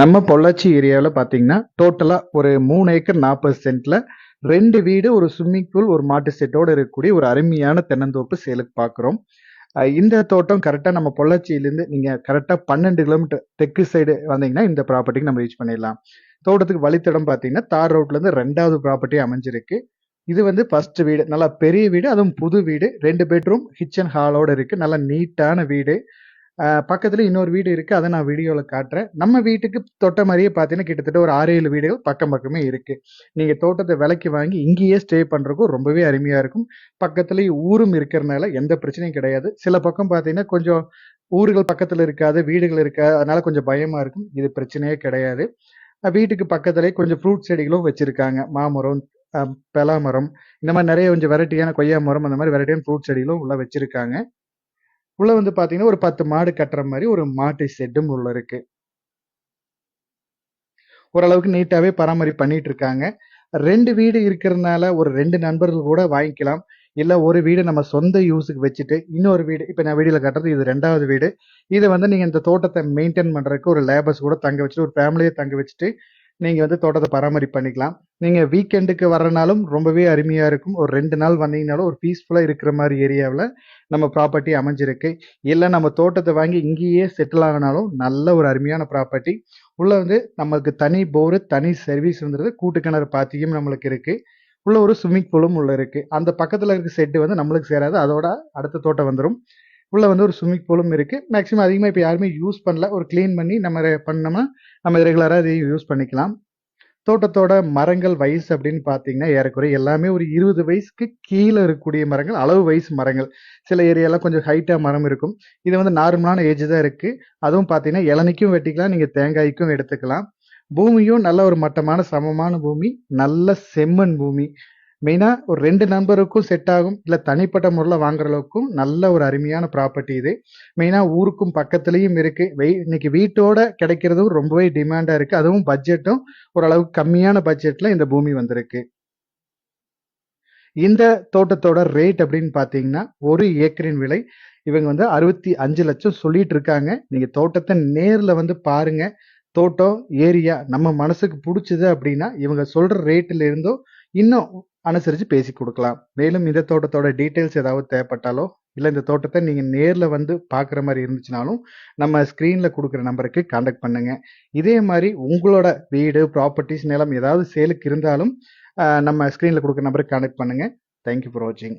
நம்ம பொள்ளாச்சி ஏரியாவில் பார்த்தீங்கன்னா டோட்டலாக ஒரு மூணு ஏக்கர் நாற்பது சென்ட்ல ரெண்டு வீடு ஒரு ஸ்விம்மிங் பூல் ஒரு மாட்டு செட்டோடு இருக்கக்கூடிய ஒரு அருமையான தென்னந்தோப்பு சேலுக்கு பார்க்குறோம் இந்த தோட்டம் கரெக்டாக நம்ம பொள்ளாச்சியிலேருந்து நீங்கள் கரெக்டாக பன்னெண்டு கிலோமீட்டர் தெற்கு சைடு வந்தீங்கன்னா இந்த ப்ராப்பர்ட்டிக்கு நம்ம ரீச் பண்ணிடலாம். தோட்டத்துக்கு வழித்தடம் பார்த்தீங்கன்னா தார் ரோட்லேருந்து ரெண்டாவது ப்ராப்பர்ட்டி அமைஞ்சிருக்கு. இது வந்து ஃபர்ஸ்ட் வீடு. நல்லா பெரிய வீடு அதுவும் புது வீடு. ரெண்டு பெட்ரூம் கிச்சன் ஹாலோட இருக்குது நல்லா நீட்டான வீடு. பக்கத்தில் இன்னொரு வீடு இருக்குது அதை நான் வீடியோவில் காட்டுறேன். நம்ம வீட்டுக்கு தொட்ட மாதிரியே பார்த்தீங்கன்னா கிட்டத்தட்ட ஒரு ஆறு ஏழு வீடுகள் பக்கம் பக்கமே இருக்குது நீங்கள் தோட்டத்தை விலைக்கு வாங்கி இங்கேயே ஸ்டே பண்ணுறக்கும் ரொம்பவே அருமையாக இருக்கும். பக்கத்துலேயும் ஊரும் இருக்கிறனால எந்த பிரச்சனையும் கிடையாது. சில பக்கம் பார்த்தீங்கன்னா கொஞ்சம் ஊர்கள் பக்கத்தில் இருக்காது வீடுகள் இருக்காது. அதனால கொஞ்சம் பயமாக இருக்கும். இது பிரச்சனையே கிடையாது. வீட்டுக்கு பக்கத்துலேயே கொஞ்சம் ஃப்ரூட் செடிகளும் வச்சுருக்காங்க. மாமரம் பலாமரம் இந்த மாதிரி நிறைய கொஞ்சம் வெரைட்டியான கொய்யா மரம் அந்த மாதிரி வெரைட்டியான ஃப்ரூட் செடிகளும் உள்ள வச்சுருக்காங்க. உள்ள வந்து பாத்தீங்கன்னா ஒரு பத்து மாடு கட்டுற மாதிரி ஒரு மாட்டு ஷெட்டும் உள்ள இருக்கு. ஓரளவுக்கு நீட்டாவே பராமரிப்பு பண்ணிட்டு இருக்காங்க. ரெண்டு வீடு இருக்கிறதுனால ஒரு ரெண்டு நண்பர்கள் கூட வாங்கிக்கலாம். இல்ல ஒரு வீடு நம்ம சொந்த யூஸுக்கு வச்சுட்டு இன்னொரு வீடு இப்ப நான் வீடியோல கட்டுறது இது ரெண்டாவது வீடு. இதை வந்து நீங்க இந்த தோட்டத்தை மெயின்டைன் பண்றதுக்கு ஒரு லேபர்ஸ் கூட தங்க வச்சுட்டு ஒரு ஃபேமிலியை தங்க வச்சுட்டு நீங்கள் வந்து தோட்டத்தை பராமரிப்பு பண்ணிக்கலாம். நீங்கள் வீக்கெண்டுக்கு வரனாலும் ரொம்பவே அருமையாக இருக்கும். ஒரு ரெண்டு நாள் வந்தீங்கனாலும் ஒரு பீஸ்ஃபுல்லாக இருக்கிற மாதிரி ஏரியாவில் நம்ம ப்ராப்பர்ட்டி அமைஞ்சிருக்கு. இல்லை நம்ம தோட்டத்தை வாங்கி இங்கேயே செட்டில் ஆகினாலும் நல்ல ஒரு அருமையான ப்ராப்பர்ட்டி உள்ளே வந்து நம்மளுக்கு தனி போரு தனி சர்வீஸ் வந்துடுது கூட்டு கிணறு பாத்தியும் நம்மளுக்கு இருக்குது உள்ள ஒரு ஸ்விம்மிங் பூலும் உள்ள இருக்கு. அந்த பக்கத்துல இருக்க செட்டு வந்து நம்மளுக்கு சேராது. அதோட அடுத்த தோட்டம் வந்துடும் உள்ளே வந்து ஒரு ஸ்விம்மிங் பூலும் இருக்குது மேக்ஸிமம் அதிகமாக இப்போ யாருமே யூஸ் பண்ணல. ஒரு க்ளீன் பண்ணி நம்ம பண்ணோம்னா நம்ம ரெகுலராக அதையும் யூஸ் பண்ணிக்கலாம். தோட்டத்தோட மரங்கள் வயசு அப்படின்னு பார்த்தீங்கன்னா ஏறக்குறைய எல்லாமே ஒரு இருபது வயசுக்கு கீழே இருக்கக்கூடிய மரங்கள் அளவு வயசு மரங்கள். சில ஏரியாலாம் கொஞ்சம் ஹைட்டாக மரம் இருக்கும். இது வந்து நார்மலான ஏஜ் தான் இருக்குது அதுவும் பார்த்தீங்கன்னா இளநிக்கும் வெட்டிக்கலாம். நீங்கள் தேங்காய்க்கும் எடுத்துக்கலாம். பூமியும் நல்ல ஒரு மட்டமான சமமான பூமி. நல்ல செம்மண் பூமி. மெயினாக ஒரு ரெண்டு நண்பருக்கும் செட் ஆகும். இல்லை தனிப்பட்ட முறையில் வாங்குற அளவுக்கும் நல்ல ஒரு அருமையான ப்ராப்பர்ட்டி இது. மெயினாக ஊருக்கும் பக்கத்துலேயும் இருக்கு. வெய் இன்னைக்கு வீட்டோட கிடைக்கிறதும் ரொம்பவே டிமாண்டாக இருக்கு. அதுவும் பட்ஜெட்டும் ஓரளவுக்கு கம்மியான பட்ஜெட்டில் இந்த பூமி வந்திருக்கு. இந்த தோட்டத்தோட ரேட் அப்படின்னு பார்த்தீங்கன்னா ஒரு ஏக்கரின் விலை இவங்க வந்து அறுபத்தி அஞ்சு லட்சம் சொல்லிட்டு இருக்காங்க. நீங்க தோட்டத்தை நேர்ல வந்து பாருங்க. தோட்டம் ஏரியா நம்ம மனசுக்கு பிடிச்சது அப்படின்னா இவங்க சொல்ற ரேட்ல இருந்தோ இன்னும் அனுசரித்து பேசி கொடுக்கலாம். மேலும் இந்த தோட்டத்தோட டீட்டெயில்ஸ் ஏதாவது தேவைப்பட்டாலோ இல்லை இந்த தோட்டத்தை நீங்கள் நேரில் வந்து பார்க்குற மாதிரி இருந்துச்சுனாலும் நம்ம ஸ்க்ரீனில் கொடுக்குற நம்பருக்கு காண்டாக்ட் பண்ணுங்கள் இதே மாதிரி உங்களோட வீடு ப்ராப்பர்ட்டிஸ் நிலம் ஏதாவது சேலுக்கு இருந்தாலும் நம்ம ஸ்க்ரீனில் கொடுக்குற நம்பருக்கு காண்டாக்ட் பண்ணுங்கள் தேங்க்யூ ஃபார் வாட்சிங்